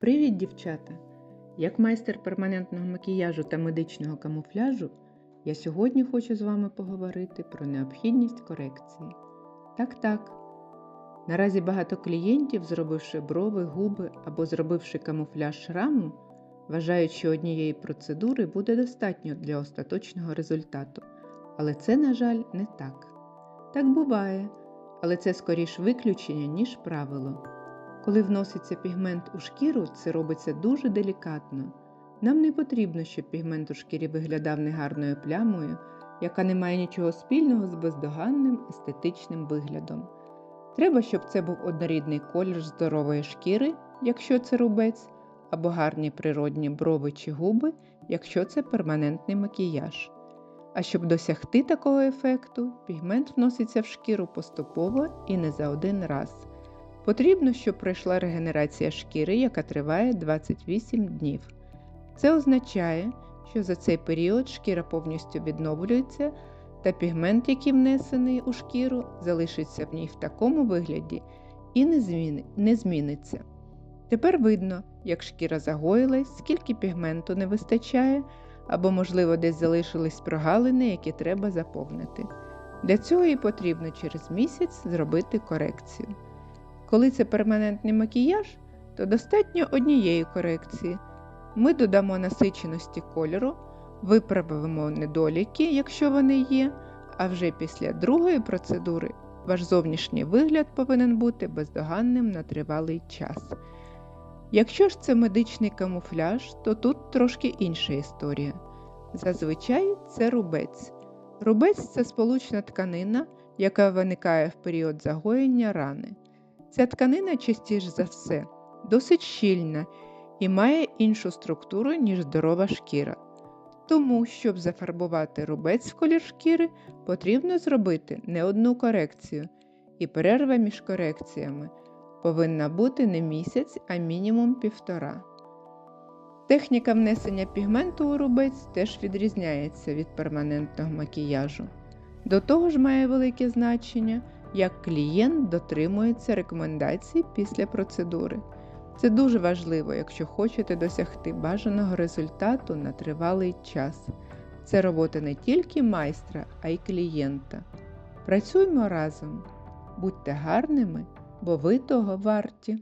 Привіт, дівчата! Як майстер перманентного макіяжу та медичного камуфляжу, я сьогодні хочу з вами поговорити про необхідність корекції. Так, так. Наразі багато клієнтів, зробивши брови, губи або зробивши камуфляж шраму, вважають, що однієї процедури буде достатньо для остаточного результату. Але це, на жаль, не так. Так буває, але це скоріш виключення, ніж правило. Коли вноситься пігмент у шкіру, це робиться дуже делікатно. Нам не потрібно, щоб пігмент у шкірі виглядав негарною плямою, яка не має нічого спільного з бездоганним естетичним виглядом. Треба, щоб це був однорідний колір здорової шкіри, якщо це рубець, або гарні природні брови чи губи, якщо це перманентний макіяж. А щоб досягти такого ефекту, пігмент вноситься в шкіру поступово і не за один раз. Потрібно, щоб пройшла регенерація шкіри, яка триває 28 днів. Це означає, що за цей період шкіра повністю відновлюється, та пігмент, який внесений у шкіру, залишиться в ній в такому вигляді і не, зміни, не зміниться. Тепер видно, як шкіра загоїлась, скільки пігменту не вистачає, або, можливо, десь залишились прогалини, які треба заповнити. Для цього і потрібно через місяць зробити корекцію. Коли це перманентний макіяж, то достатньо однієї корекції. Ми додамо насиченості кольору, виправимо недоліки, якщо вони є, а вже після другої процедури ваш зовнішній вигляд повинен бути бездоганним на тривалий час. Якщо ж це медичний камуфляж, то тут трошки інша історія. Зазвичай це рубець. Рубець це сполучна тканина, яка виникає в період загоєння рани. Ця тканина частіше за все досить щільна і має іншу структуру, ніж здорова шкіра. Тому, щоб зафарбувати рубець в колір шкіри, потрібно зробити не одну корекцію, і перерва між корекціями повинна бути не місяць, а мінімум півтора. Техніка внесення пігменту у рубець теж відрізняється від перманентного макіяжу. До того ж має велике значення як клієнт дотримується рекомендацій після процедури. Це дуже важливо, якщо хочете досягти бажаного результату на тривалий час. Це робота не тільки майстра, а й клієнта. Працюймо разом, будьте гарними, бо ви того варті.